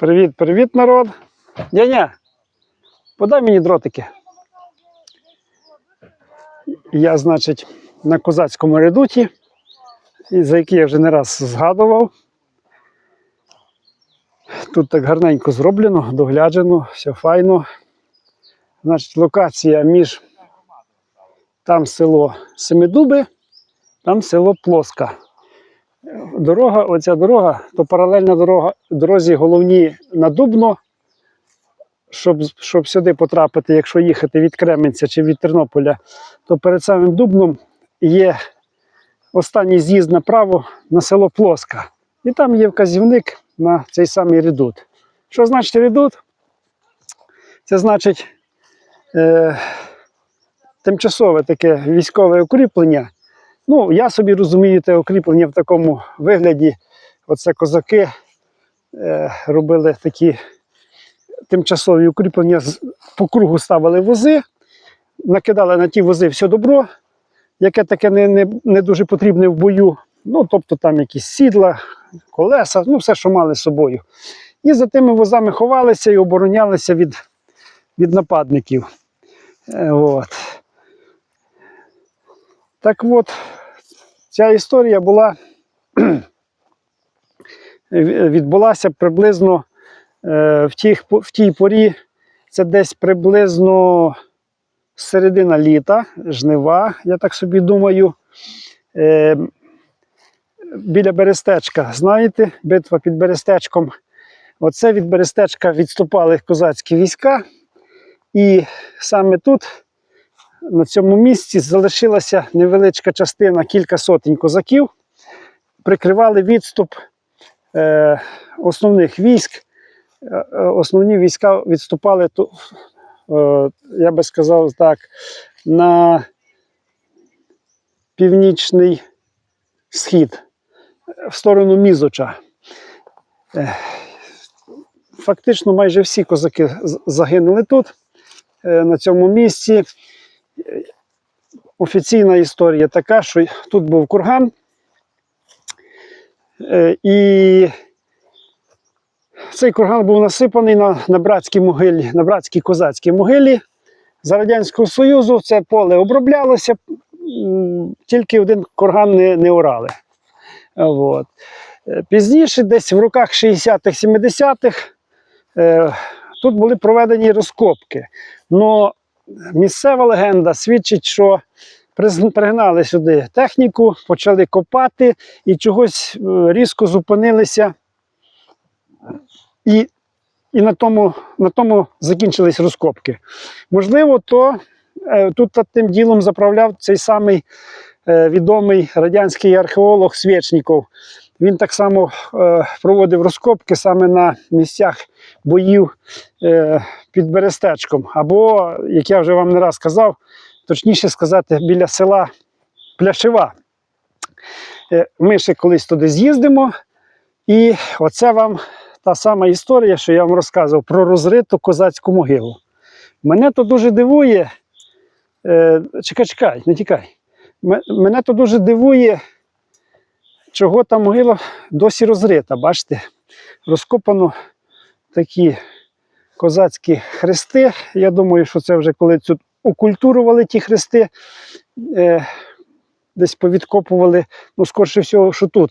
Привіт, привіт, народ. Яня, подай мені дротики. Я, значить, на козацькому редуті, за який я вже не раз згадував. Тут так гарненько зроблено, догляджено, все файно. Значить, локація між там село Семидуби, там село Плоска. Дорога, оця дорога, то паралельна дорога дорозі головні на Дубно. Щоб, щоб сюди потрапити, якщо їхати від Кременця чи від Тернополя, то перед самим Дубном є останній з'їзд направо на село Плоска. І там є вказівник на цей самий редут. Що значить редут? Це значить е, тимчасове таке військове укріплення. Ну, я собі розумію те укріплення в такому вигляді. Оце козаки е, робили такі тимчасові укріплення, по кругу ставили вози, накидали на ті вози все добро, яке таке не, не, не дуже потрібне в бою. Ну, тобто там якісь сідла, колеса, ну все, що мали з собою. І за тими возами ховалися і оборонялися від, від нападників. Е, От. Так от, ця історія була відбулася приблизно е, в, тих, в тій порі, це десь приблизно середина літа, жнива, я так собі думаю. Е, біля Берестечка, знаєте, битва під Берестечком. Оце від Берестечка відступали козацькі війська, і саме тут на цьому місці залишилася невеличка частина, кілька сотень козаків, прикривали відступ е, основних військ. Е, Основні війська відступали, ту- е, я би сказав так, на північний схід, в сторону Мізоча. Е, Фактично майже всі козаки загинули тут, на цьому місці офіційна історія така, що тут був курган, е, і цей курган був насипаний на, на братській могилі, на братській козацькій могилі. За Радянського Союзу це поле оброблялося, тільки один курган не, не орали. От. Е, Пізніше, десь в роках 60-х, 70-х, е, тут були проведені розкопки. Но місцева легенда свідчить, що пригнали сюди техніку, почали копати і чогось е, різко зупинилися. І, і на, тому, на тому закінчились розкопки. Можливо, то е, тут тим ділом заправляв цей самий е, відомий радянський археолог Свєчніков. Він так само проводив розкопки саме на місцях боїв е, під Берестечком. Або, як я вже вам не раз казав, точніше сказати, біля села Пляшева. Е, Ми ще колись туди з'їздимо, і оце вам та сама історія, що я вам розказував про розриту козацьку могилу. Мене то дуже дивує. Е, чекай, чекай, не тікай. Мене то дуже дивує, чого та могила досі розрита. Бачите, розкопано такі козацькі хрести. Я думаю, що це вже коли тут окультурували ті хрести, е, десь повідкопували, ну, скорше всього, що тут.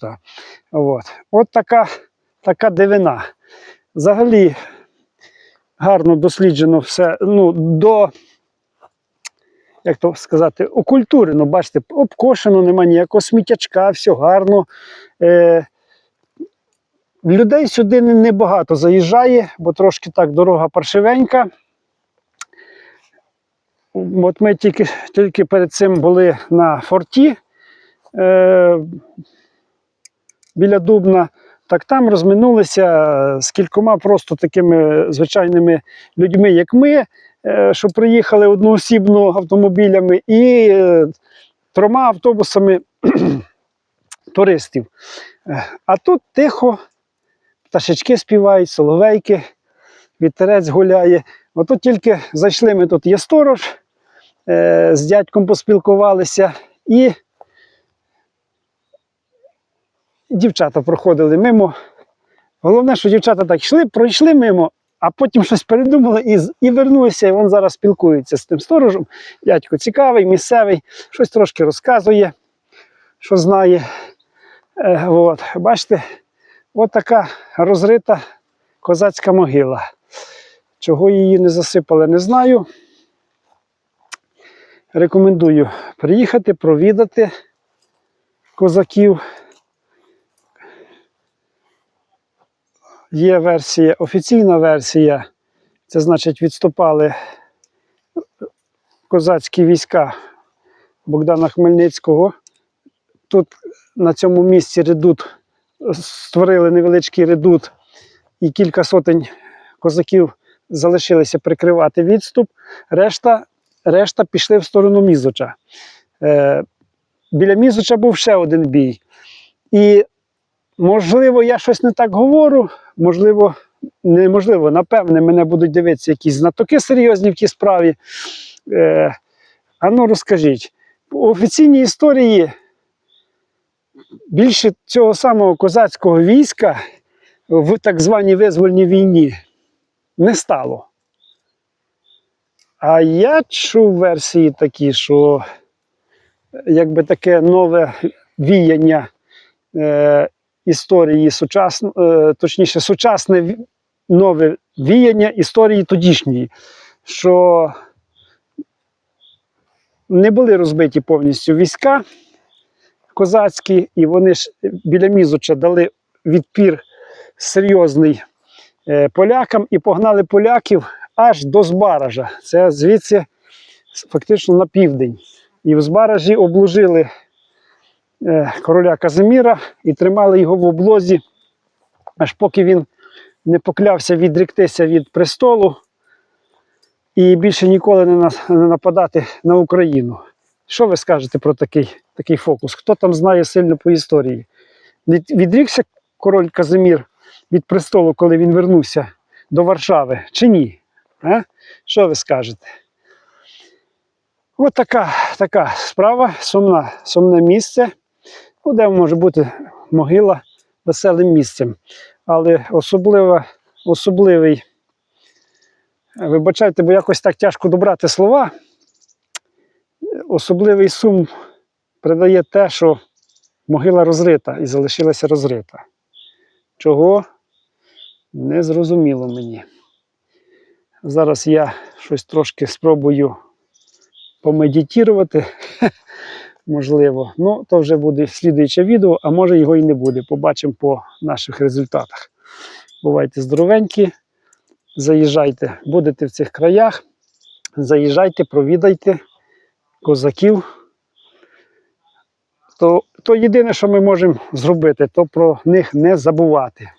От, От така, така дивина. Взагалі гарно досліджено все. Ну, до, як то сказати, окультурено, бачите, обкошено, нема ніякого сміттячка, все гарно. Е, Людей сюди не- небагато заїжджає, бо трошки так дорога паршивенька. От ми тільки, тільки перед цим були на форті е, біля Дубна, так там розминулися з кількома просто такими звичайними людьми, як ми, е, що приїхали одноосібно автомобілями, і е, трьома автобусами туристів. Е, А тут тихо, пташечки співають, соловейки, вітерець гуляє. Ото тільки зайшли ми тут є сторож, е, з дядьком поспілкувалися, і дівчата проходили мимо, Головне, що дівчата так йшли, пройшли мимо, а потім щось передумали і, і вернулися. І він зараз спілкується з тим сторожем. Дядько цікавий, місцевий, щось трошки розказує, що знає. Е, от, бачите, от така розрита козацька могила. Чого її не засипали, не знаю. Рекомендую приїхати, провідати козаків. Є версія, офіційна версія. Це значить, відступали козацькі війська Богдана Хмельницького. Тут на цьому місці редут створили невеличкий редут, і кілька сотень козаків залишилися прикривати відступ. Решта, решта пішли в сторону Мізоча. Е, біля Мізоча був ще один бій. І, можливо, я щось не так говорю, можливо, неможливо, напевне, мене будуть дивитися якісь знатоки серйозні в тій справі. Е, а ну розкажіть, у офіційній історії більше цього самого козацького війська в так званій визвольній війні не стало. А я чув версії такі, що якби таке нове віяння е, історії сучасно, е, точніше, сучасне нове віяння історії тодішньої, що не були розбиті повністю війська козацькі, і вони ж біля Мізуча дали відпір серйозний е, полякам і погнали поляків аж до Збаража. Це звідси фактично на південь. І в Збаражі обложили е, короля Казиміра і тримали його в облозі, аж поки він не поклявся відріктися від престолу і більше ніколи не нападати на Україну. Що ви скажете про такий, такий фокус? Хто там знає сильно по історії? Відрікся король Казимір від престолу, коли він вернувся до Варшави, чи ні? А? Що ви скажете? От така, така справа, сумна, сумне місце, ну, де може бути могила веселим місцем. Але особливо, особливий, вибачайте, бо якось так тяжко добрати слова. Особливий сум придає те, що могила розрита і залишилася розрита. Чого? Не зрозуміло мені. Зараз я щось трошки спробую помедитувати, можливо. Ну, то вже буде слідуюче відео, а може його і не буде. Побачимо по наших результатах. Бувайте здоровенькі, заїжджайте, будете в цих краях, заїжджайте, провідайте козаків. То, то єдине, що ми можемо зробити, то про них не забувати.